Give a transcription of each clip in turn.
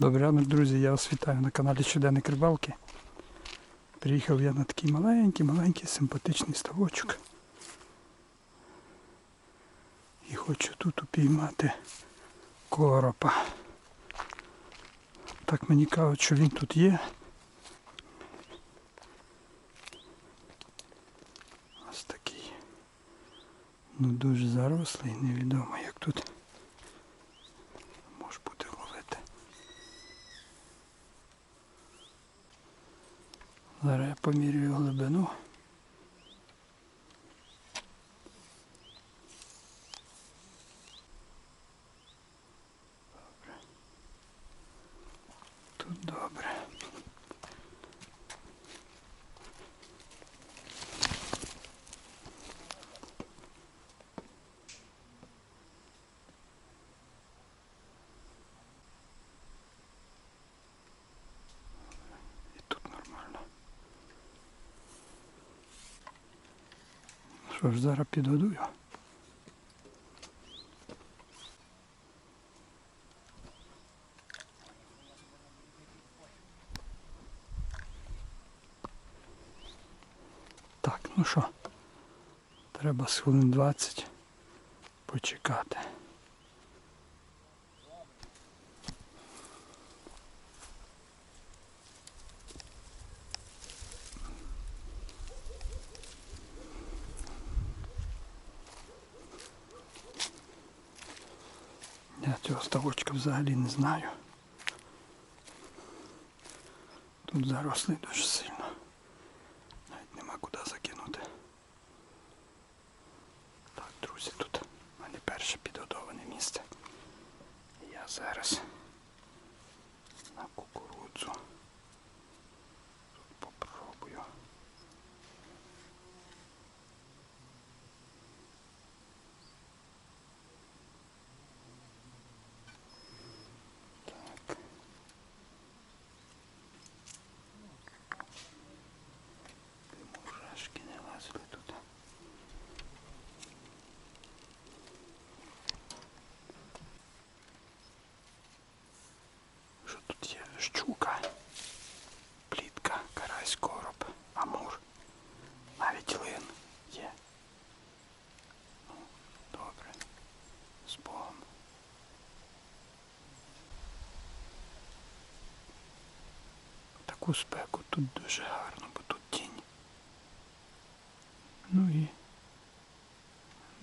Добрий ранок, друзі, я вас вітаю на каналі Щоденник Рибалки. Приїхав я на такий маленький, маленький, симпатичний ставочок. І хочу тут упіймати коропа. Так мені кажуть, що він тут є. Ось такий. Ну дуже зарослий, невідомо як тут може бути ловити. Зараз я помірюю глибину. Що ж, зараз підгодую. Так, ну що, треба з хвилин 20 почекати. Я цього ставочка взагалі не знаю. Тут заросли дуже сильно. Навіть нема куди закинути. Так, друзі, тут в мене перше підготовлене місце. Я зараз на кукурудзу. Тут попробую. Так. Мурашки не лазили тут. Що тут є? Щука, плітка, карась, короб, амур, навіть лин є. Ну, добре. З Богом. Таку спеку тут дуже гарно, бо тут тінь. Ну і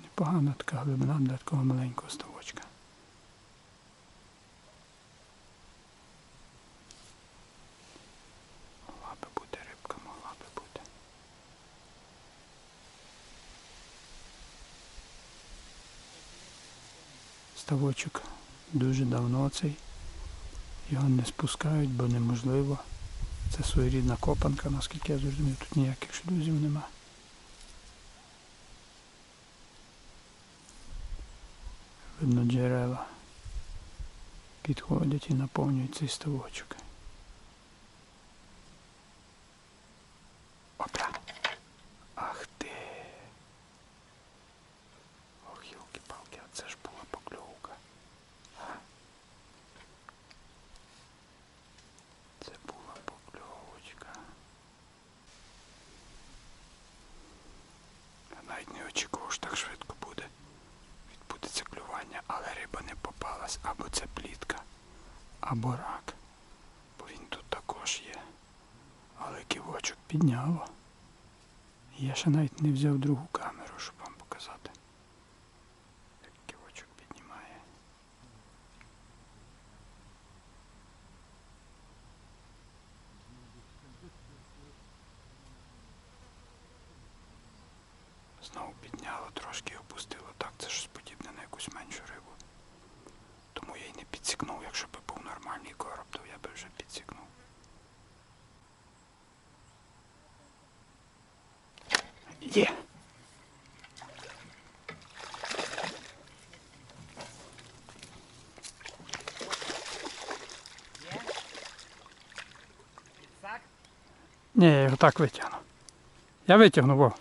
непогана така глибина для такого маленького ставочка. Могла би бути рибка, могла би бути. Ставочок дуже давно цей. Його не спускають, бо неможливо. Це своєрідна копанка, наскільки я зрозумів, тут ніяких шлюзів нема. Видно, джерела підходять і наповнюють цей ставочок. Опля! Ах ти! Ох, йолки-палки, а це ж була покльовка. Це була покльовочка. Я навіть не очікував, що так швидко буде. Відбудеться клювання, але риба не. Або це плітка, або рак. Бо він тут також є. Але ківочок підняло. Я ще навіть не взяв другу камеру, щоб вам показати. Як ківочок піднімає. Знову підняло, трошки опустило. Так, це щось подібне на якусь меншу рибу. Не підсікнув. Якщо б був нормальний короб, то я би вже підсікнув. Є. Ні, я його так витягну. Я витягну.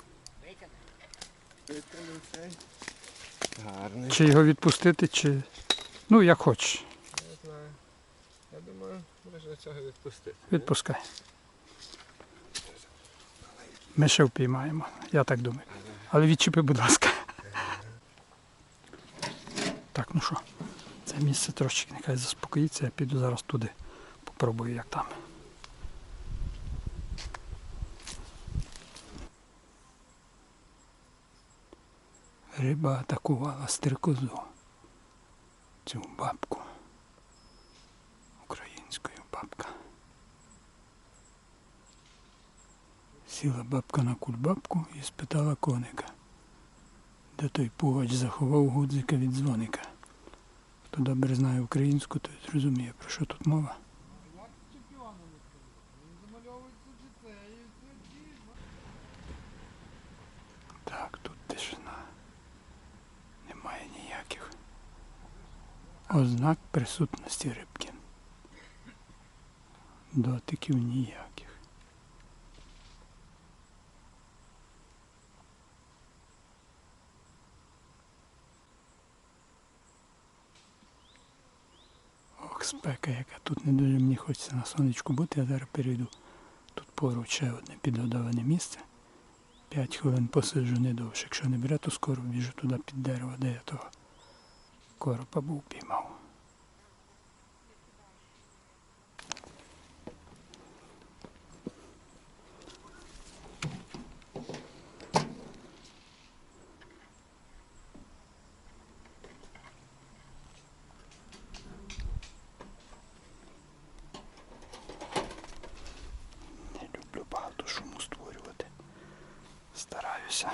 Гарний. Чи його відпустити, чи. Ну, як хочеш. Не знаю. Я думаю, можна цього відпустити. Відпускай. Ми ще впіймаємо, я так думаю. Але відчіпи, будь ласка. Так, ну що, це місце трошечки нехай заспокоїться, я піду зараз туди. Попробую, як там. Риба атакувала стрикозу. Цю бабку. Українською бабка. Сіла бабка на кульбабку і спитала коника, де той пугач заховав гудзика від дзвоника. Хто добре знає українську, той зрозуміє, про що тут мова. Як чемпіоном не скажу? Він замальовується чи це, і тоді. Так, тут тишина. Немає ніяких ознак присутності рибки. Дотиків ніяких. Ох, спека, яка тут не дуже мені хочеться на сонечку бути, я зараз перейду тут поруч ще одне підгодоване місце. П'ять хвилин посиджу не довше. Якщо не бере, то скоро біжу туди під дерево, де я того коропа був піймав. Стараюся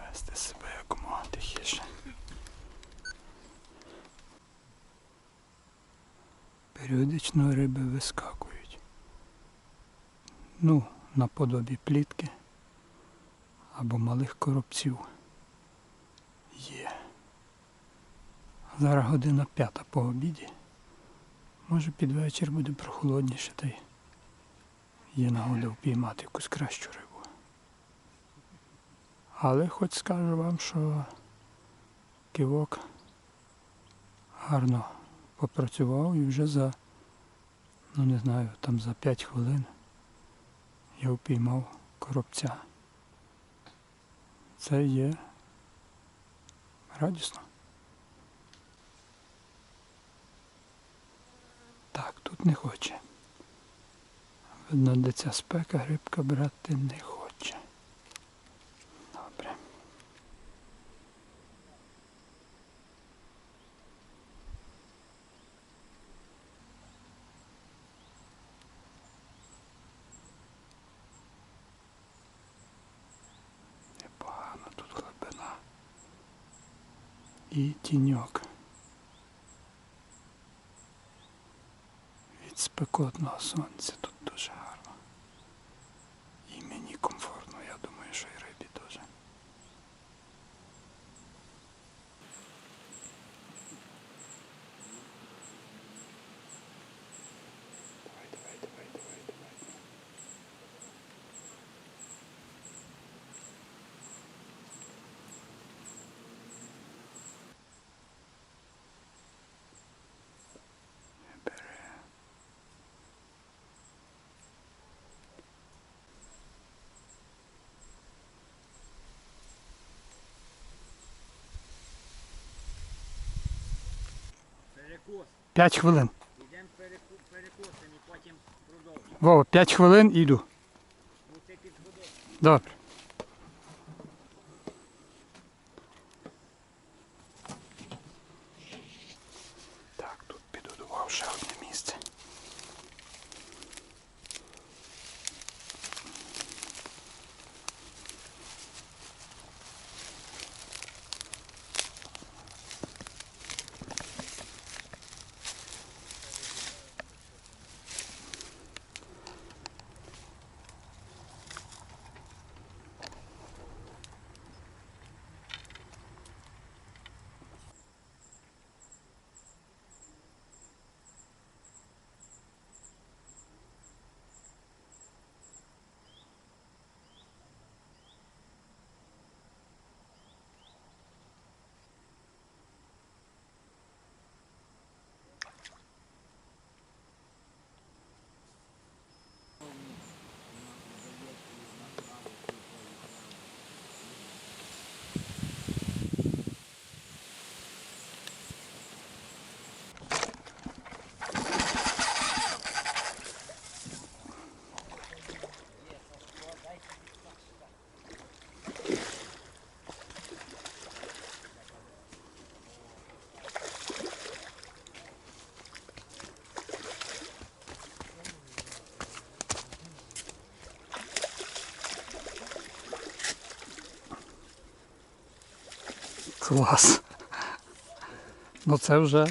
вести себе якомога тихіше. Періодично риби вискакують. Ну, наподобі плітки або малих коробців. Є. Зараз година п'ята по обіді. Може під вечір буде прохолодніше та й є нагода впіймати якусь кращу рибу. Але хоч скажу вам, що кивок гарно попрацював і вже за, ну не знаю, там за 5 хвилин я впіймав коробця. Це є радісно. Так, тут не хоче. Видно, де ця спека грибка брати не хоче. Добре. Непогано тут глибина. І тіньок. Від спекотного сонця 5 хвилин. Йдемо перекусимо і потім продовжимо. Вова, 5 хвилин і йду. Добре. Клас. Ну це вже,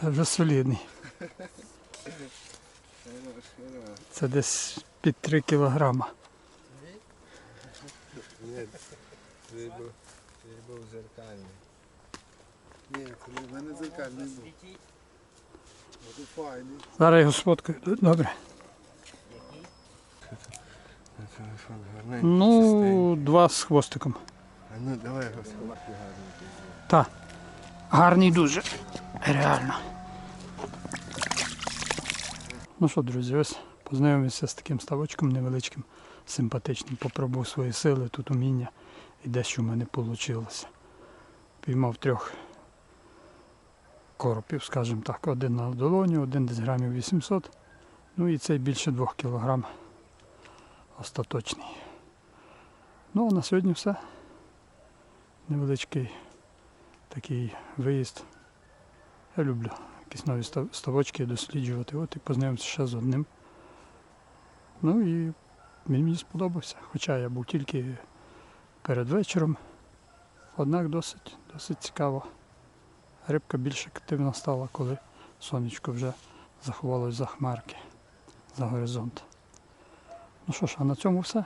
Це вже це солідний. Це десь під 3 кілограма. Ні, цей був, зеркальний. Ні, це в мене зеркальний був. Це файний. Зараз його сфоткаю. Добре. Ну, два з хвостиком. Ну давай його сховати гарно. Та. Гарний дуже. Реально. Ну що, друзі, ось познайомився з таким ставочком невеличким, симпатичним. Попробував свої сили, тут уміння і дещо в мене вийшло. Піймав трьох коропів, скажімо так. Один на долоні, один десь грамів 800. Ну і цей більше 2 кілограм остаточний. Ну а на сьогодні все. Невеличкий такий виїзд. Я люблю якісь нові ставочки досліджувати. От і познайомився ще з одним. Ну і він мені сподобався. Хоча я був тільки перед вечором. Однак досить, досить цікаво. Рибка більш активна стала, коли сонечко вже заховалось за хмарки, за горизонт. Ну що ж, а на цьому все.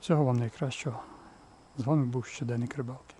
Всього вам найкращого. З вами був щоденник рибалки.